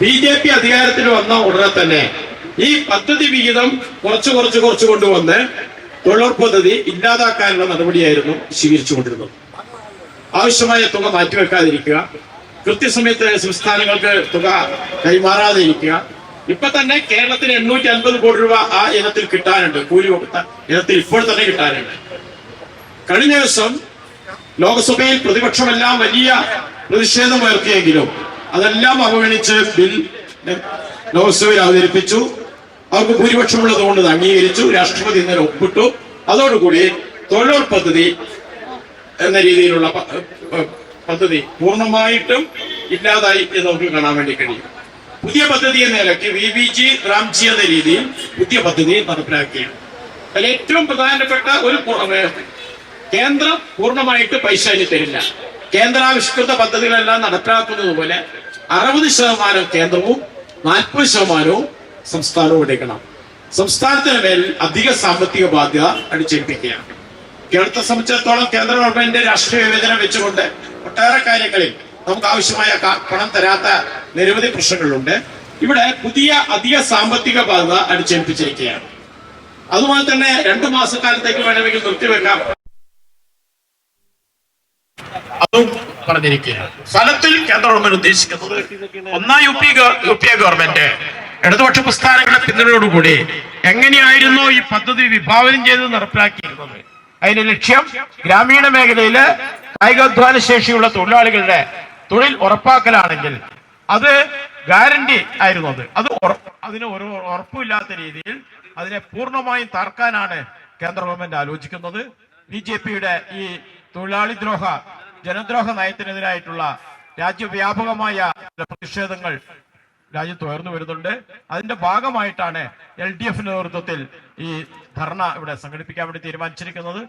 B J P അധികാരത്തിൽ വന്ന ഉടനെ തന്നെ ഈ പദ്ധതി വിഹിതം കുറച്ച് കുറച്ച് കുറച്ച് കൊണ്ടുവന്ന് തൊഴിലുറപ്പ് പദ്ധതി ഇല്ലാതാക്കാനുള്ള നടപടിയായിരുന്നു സ്വീകരിച്ചുകൊണ്ടിരുന്നത്. ആവശ്യമായ തുക മാറ്റിവെക്കാതിരിക്കുക കൃത്യസമയത്ത് സംസ്ഥാനങ്ങൾക്ക് തുക കൈമാറാതെ ഇരിക്കുക ഇപ്പൊ തന്നെ കേരളത്തിന് എണ്ണൂറ്റി അൻപത് കോടി രൂപ ആ ഇനത്തിൽ കിട്ടാനുണ്ട് കൂലി ഇനത്തിൽ ഇപ്പോൾ തന്നെ കിട്ടാനുണ്ട്. കഴിഞ്ഞ ദിവസം ലോക്സഭയിൽ പ്രതിപക്ഷമെല്ലാം വലിയ പ്രതിഷേധം ഉയർത്തിയെങ്കിലും അതെല്ലാം അവഗണിച്ച് ബിൽ ലോക്സഭയിൽ അവതരിപ്പിച്ചു. അവർക്ക് ഭൂരിപക്ഷമുള്ളത് കൊണ്ട് അംഗീകരിച്ചു. രാഷ്ട്രപതി ഇന്നലെ ഒപ്പിട്ടു. അതോടുകൂടി തൊഴിലുറപ്പ് പദ്ധതി എന്ന രീതിയിലുള്ള പദ്ധതി പൂർണമായിട്ടും ഇല്ലാതായി എന്ന് നമുക്ക് കാണാൻ വേണ്ടി കഴിയും. പുതിയ പദ്ധതി എന്ന നിലയ്ക്ക് വി. B G. റാംജി എന്ന രീതിയിൽ പുതിയ പദ്ധതി നടപ്പിലാക്കുകയാണ്. അതിൽ ഏറ്റവും പ്രധാനപ്പെട്ട ഒരു കേന്ദ്രം പൂർണമായിട്ട് പൈസ തരില്ല. കേന്ദ്രാവിഷ്കൃത പദ്ധതികളെല്ലാം നടപ്പിലാക്കുന്നത് പോലെ അറുപത് ശതമാനം കേന്ദ്രവും നാൽപ്പത് ശതമാനവും സംസ്ഥാനവും എടുക്കണം. സംസ്ഥാനത്തിന് മേൽ അധിക സാമ്പത്തിക ബാധ്യത അടിച്ചേൽപ്പിക്കുകയാണ്. കേരളത്തെ സംബന്ധിച്ചിടത്തോളം കേന്ദ്ര ഗവൺമെന്റിന്റെ രാഷ്ട്രീയ വിവേചനം വെച്ചുകൊണ്ട് ഒട്ടേറെ കാര്യങ്ങളിൽ നമുക്ക് ആവശ്യമായ പണം തരാത്ത നിരവധി പ്രശ്നങ്ങളുണ്ട്. ഇവിടെ പുതിയ അധിക സാമ്പത്തിക ബാധ്യത അടിച്ചേൽപ്പിച്ചിരിക്കുകയാണ്. അതുപോലെ തന്നെ രണ്ടു മാസക്കാലത്തേക്ക് വേണമെങ്കിൽ നിർത്തിവെക്കാം. അതും പറഞ്ഞിരിക്കുകയാണ് ഫലത്തിൽ കേന്ദ്ര ഗവൺമെന്റ് ഉദ്ദേശിക്കുന്നത് ഒന്നാം U P U P A government. ഇടതുപക്ഷ പ്രസ്ഥാനങ്ങളുടെ പിന്തുണയോടുകൂടി എങ്ങനെയായിരുന്നു ഈ പദ്ധതി വിഭാവനം ചെയ്ത് നടപ്പിലാക്കിയിരുന്നത്? അതിന്റെ ലക്ഷ്യം ഗ്രാമീണ മേഖലയിൽ കായികാധ്വാന ശേഷിയുള്ള തൊഴിലാളികളുടെ തൊഴിൽ ഉറപ്പാക്കലാണെങ്കിൽ അത് ഗ്യാരണ്ടി ആയിരുന്നു അത്. അത് അതിന് ഒരു ഉറപ്പില്ലാത്ത രീതിയിൽ അതിനെ പൂർണമായും തർക്കാനാണ് കേന്ദ്ര ഗവൺമെന്റ് ആലോചിക്കുന്നത്. ബി ജെ പിയുടെ ഈ തൊഴിലാളി ദ്രോഹ ജനദ്രോഹ നയത്തിനെതിരായിട്ടുള്ള രാജ്യവ്യാപകമായ പ്രതിഷേധങ്ങൾ രാജ്യത്ത് ഉയർന്നു വരുന്നുണ്ട്. അതിന്റെ ഭാഗമായിട്ടാണ് എൽ ഡി എഫിന്റെ നേതൃത്വത്തിൽ ഈ ധർണ ഇവിടെ സംഘടിപ്പിക്കാൻ വേണ്ടി തീരുമാനിച്ചിരിക്കുന്നത്.